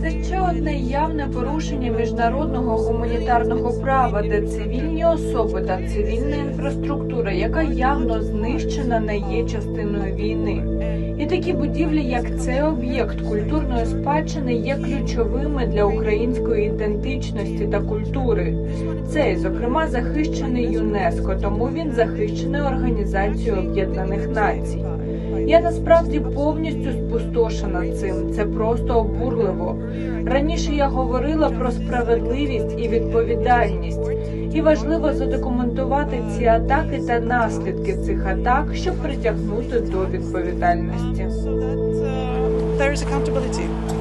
Це ще одне явне порушення міжнародного гуманітарного права, де цивільні особи та цивільна інфраструктура, яка явно знищена, не є частиною війни. Такі будівлі, як цей об'єкт культурної спадщини, є ключовими для української ідентичності та культури. Цей, зокрема, захищений ЮНЕСКО, тому він захищений Організацією Об'єднаних Націй. Я насправді повністю спустошена цим. Це просто обурливо. Раніше я говорила про справедливість і відповідальність, і важливо задокументувати ці атаки та наслідки цих атак, щоб притягнути до відповідальності. So that uh, there is accountability.